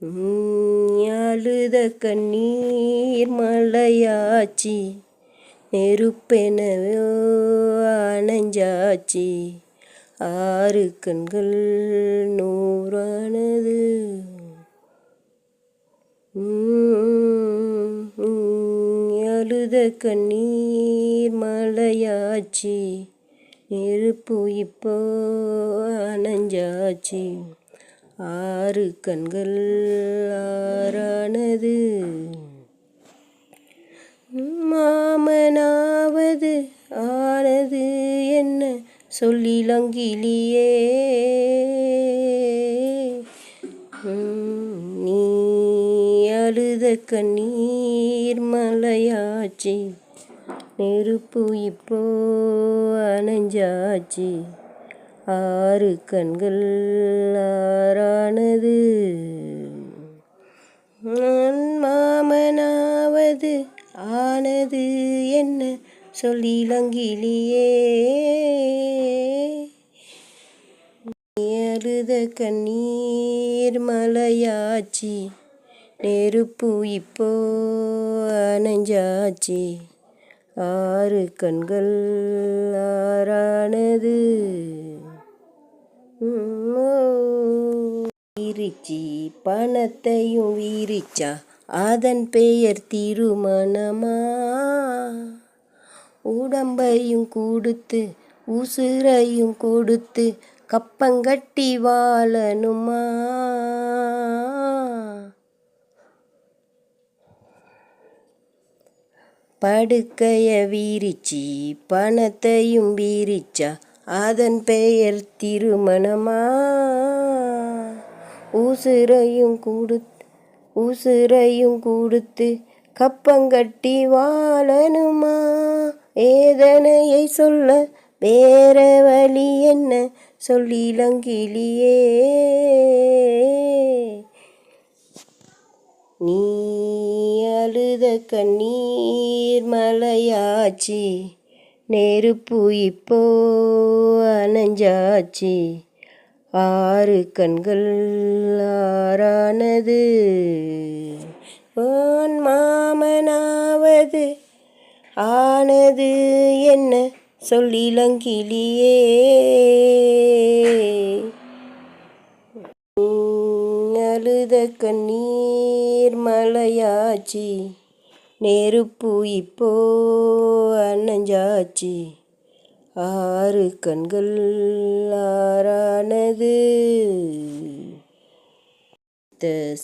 அழுத கண்ணீர் மழையாச்சி நெருப்பெனவோ அணைஞ்சாச்சி. ஆறு கண்கள் நூறானது. அழுத கண்ணீர் மலையாச்சி நெருப்பு இப்போ அணைஞ்சாச்சி. ஆறு கண்கள் ஆறானது. மாமனாவது ஆனது என்ன சொல்லிலங்கிலியே. நீ அழுத கண்ணீர் மலையாச்சி. நெருப்பு இப்போ அணைஞ்சாச்சி. ஆறு கண்கள் ஆறானது. மாமனாவது ஆனது என்ன சொல்லிலங்கிலியே அழுத கண்ணீர் மலையாச்சி நெருப்பு இப்போ அணைஞ்சாச்சி. ஆறு கண்கள் ஆறானது. வீரிச்சி பணத்தையும் வீரிச்சா அதன் பெயர் திருமணமா? உடம்பையும் கொடுத்து உசுரையும் கொடுத்து கப்பங்கட்டி வாழணுமா? படுக்கைய வீரிச்சி பணத்தையும் வீரிச்சா அதன் பெயர் திருமணமா? உசுரையும் கொடுத்து உசுரையும் கொடுத்து கப்பங்கட்டி வாழணுமா ஏதனையை சொல்ல வேற வழி என்ன? சொல்லிலங்கிலியே. நீ அழுத கண்ணீர் மலையாச்சி. நெருப்பு இப்போ அணைஞ்சாச்சி. ஆறு கண்கள் ஆறானது. ஓன் மாமனாவது ஆனது என்ன சொல்லிலங்கிலியே. அழுத கண்ணீர் மலையாச்சி. நெருப்பு இப்போ அணைஞ்சாச்சி ஆறு கண்கள் ஆறானது.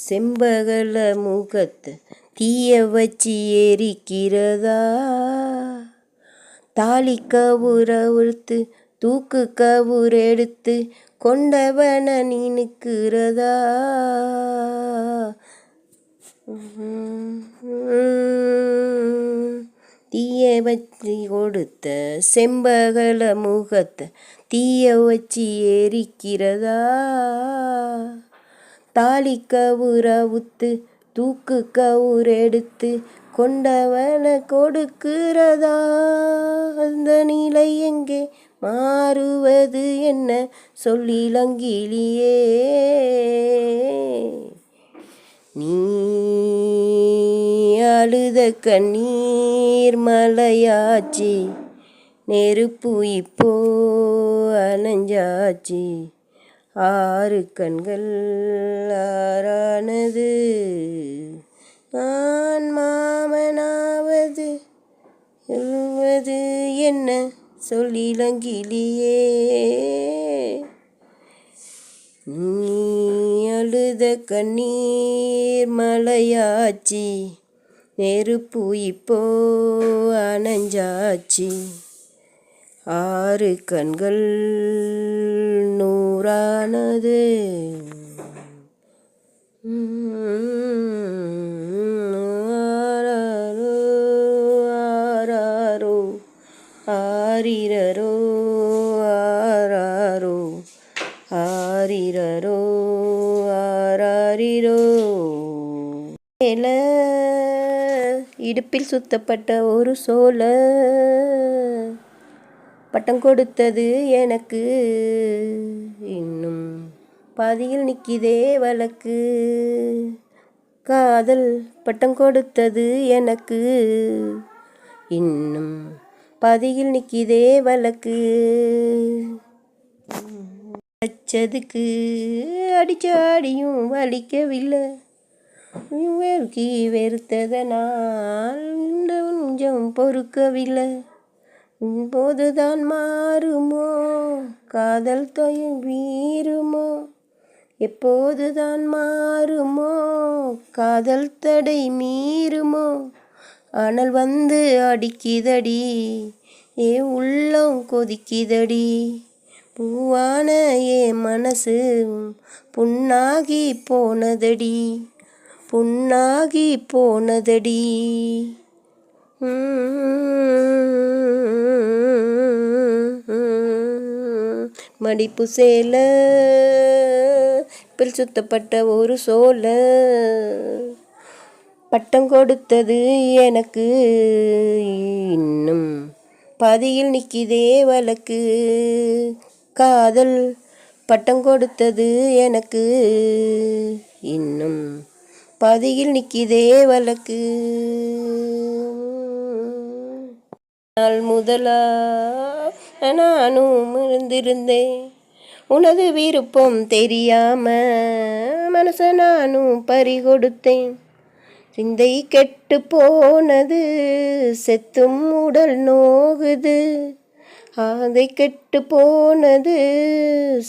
செம்பகல முகத்தை தீய வச்சு எரிக்கிறதா? தாலி கவுர உழுத்து தூக்கு கவுர் எடுத்து கொண்டவன நினுக்கிறதா தீய வச்சு கொடுத்த செம்பகல முகத்தை தீய வச்சு எரிக்கிறதா? தாலி கவுர உத்து தூக்கு கவுர் எடுத்து கொண்டவனை கொடுக்கிறதா? அந்த நிலை எங்கே மாறுவது என்ன? சொல்லிலங்கிலியே கண்ணீர் மலையாச்சி. நெருப்பு இப்போ அணைஞ்சாச்சி. ஆறு கண்கள் ஆறானது. நான் மாமனாவது. சொல்வது என்ன சொல்லிலங்கிலியே. நீ அழுத கண்ணீர் மலையாச்சி. நெருப்பு இப்போ அணைஞ்சாச்சு. ஆறு கண்கள் நூறானது. ஆராரோ ஆராரோ ஆரிரரோ ஆராரோ ஆரிரரோ இடுப்பில் சுத்தப்பட்ட ஒரு சோல பட்டம் கொடுத்தது எனக்கு. இன்னும் பாதியில் நிற்கிதே வழக்கு. காதல் பட்டம் கொடுத்தது எனக்கு. இன்னும் பாதியில் நிற்கிதே வழக்கு. வச்சதுக்கு அடிச்சாடியும் வலிக்கவில்லை. வெறுக்கி வெறுத்ததனால் கொஞ்சம் பொறுக்கவில்லை. போதுதான் மாறுமோ? காதல் தொயம் வீருமோ எப்போதுதான் மாறுமோ? காதல் தடை மீறுமோ? ஆனால் வந்து அடிக்குதடி ஏ உள்ளம் கொதிக்குதடி. பூவான ஏ மனசு புண்ணாகி போனதடி. புண்ணாகி போனதடி. மடிப்பு சேல பில் சுத்தப்பட்ட ஒரு சோல. பட்டம் கொடுத்தது எனக்கு. இன்னும் பாதியில் நிற்கிதே வழக்கு. காதல் பட்டம் கொடுத்தது எனக்கு. பாதியில் நிற்கிதே வழக்கு. நாள் முதலா நானும் இருந்திருந்தேன். உனது விருப்பம் தெரியாம மனச நானும் பறி கொடுத்தேன் சிந்தை கெட்டு போனது செத்தும் உடல் நோகுது. அதை கெட்டு போனது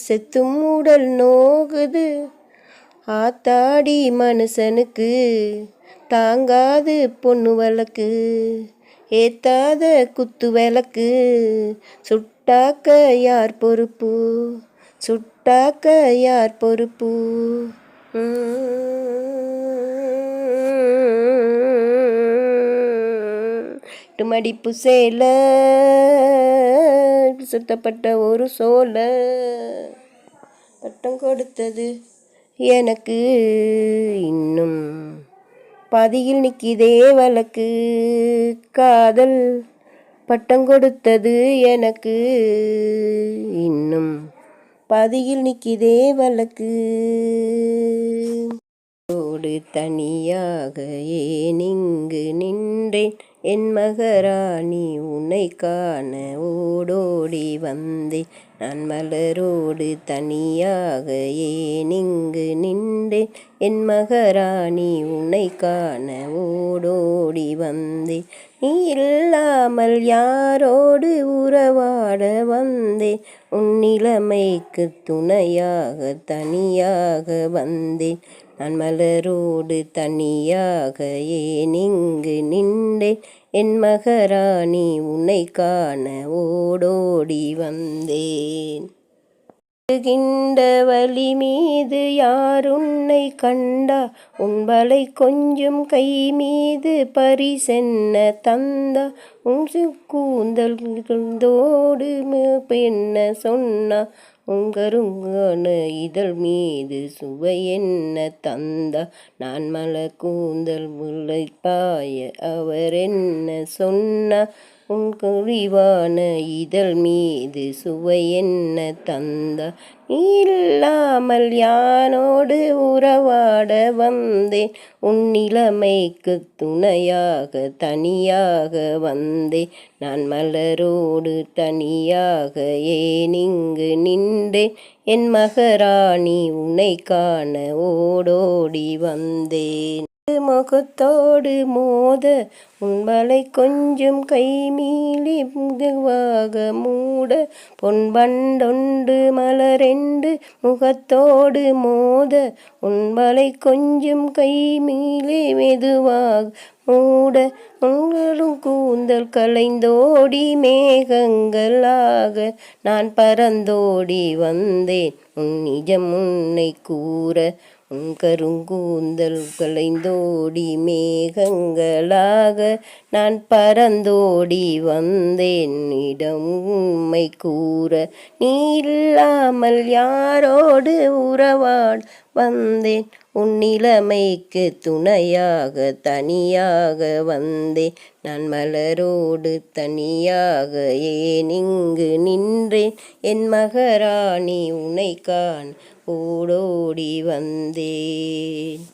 செத்தும் உடல் நோகுது. ஆத்தாடி மனுஷனுக்கு தாங்காது பொண்ணு வழக்கு ஏத்தாத குத்து விளக்கு சுட்டாக்க யார் பொறுப்பு சுட்டாக்க யார் பொறுப்பு? மடிப்பு சேல சுத்தப்பட்ட ஒரு சோலை பட்டம் கொடுத்தது எனக்கு இன்னும் பதியில் நிற்கிதே வழக்கு. காதல் பட்டம் கொடுத்தது எனக்கு இன்னும் பதியில் நிற்கிதே வழக்கு. ஓடு தனியாக ஏனிங்கு நின்றேன்? என் மகராணி உன்னை காண ஓடோடி வந்தேன். நான் மலரோடு தனியாக ஏனிங்கு நின்றேன்? என் மகராணி உன்னை காண ஓடோடி வந்தேன். நீ இல்லாமல் யாரோடு உறவாட வந்தேன்? உன் நிலைமைக்கு துணையாக தனியாக வந்தேன். நான் மலரோடு தனியாக ஏனிங்கு நின்றேன்? என் மகராணி உன்னை காண ஓடோடி வந்தேன். கிண்ட வழி மீது யார் உன்னை கண்டா? உன்பலை கொஞ்சம் கை மீது பரிசென்ன தந்தா. உன் கூந்தல் தோடு பெண்ண சொன்னா. உங்கருங்கான இதழ் மீது சுவை என்ன தந்தா? நான் மல கூந்தல் முல்லை பாய அவர் என்ன சொன்ன? உன் குழிவான இதழ் மீது சுவை என்ன தந்த? இல்லாமல் யானோடு உறவாட வந்தேன். உன் நிலைமைக்கு துணையாக தனியாக வந்தேன். நான் மலரோடு தனியாக ஏனிங்கு நின்றேன்? என் மகராணி உன்னை காண ஓடோடி வந்தேன். முகத்தோடு மோத உன்மலை கொஞ்சம் கைமீளி முதுவாக மூட பொன்பண்டொண்டு மலரெண்டு முகத்தோடு மோத உன்மலை கொஞ்சம் கைமீளி மெதுவாக மூட உங்களும் கூந்தல் கலைந்தோடி மேகங்களாக நான் பறந்தோடி வந்தேன். உன் நிஜம் உன்னை கூற கருங்கூந்தல் கலைந்தோடி மேகங்களாக நான் பறந்தோடி வந்தேன். இடம் உண்மை கூற நீ இல்லாமல் யாரோடு உறவாட வந்தேன். உன் நிலைமைக்கு துணையாக தனியாக வந்தேன். நான் மலரோடு தனியாக ஏன் இங்கு நின்றேன்? என் மகராணி உனைக்கான் ஓடோடி வந்தேன்.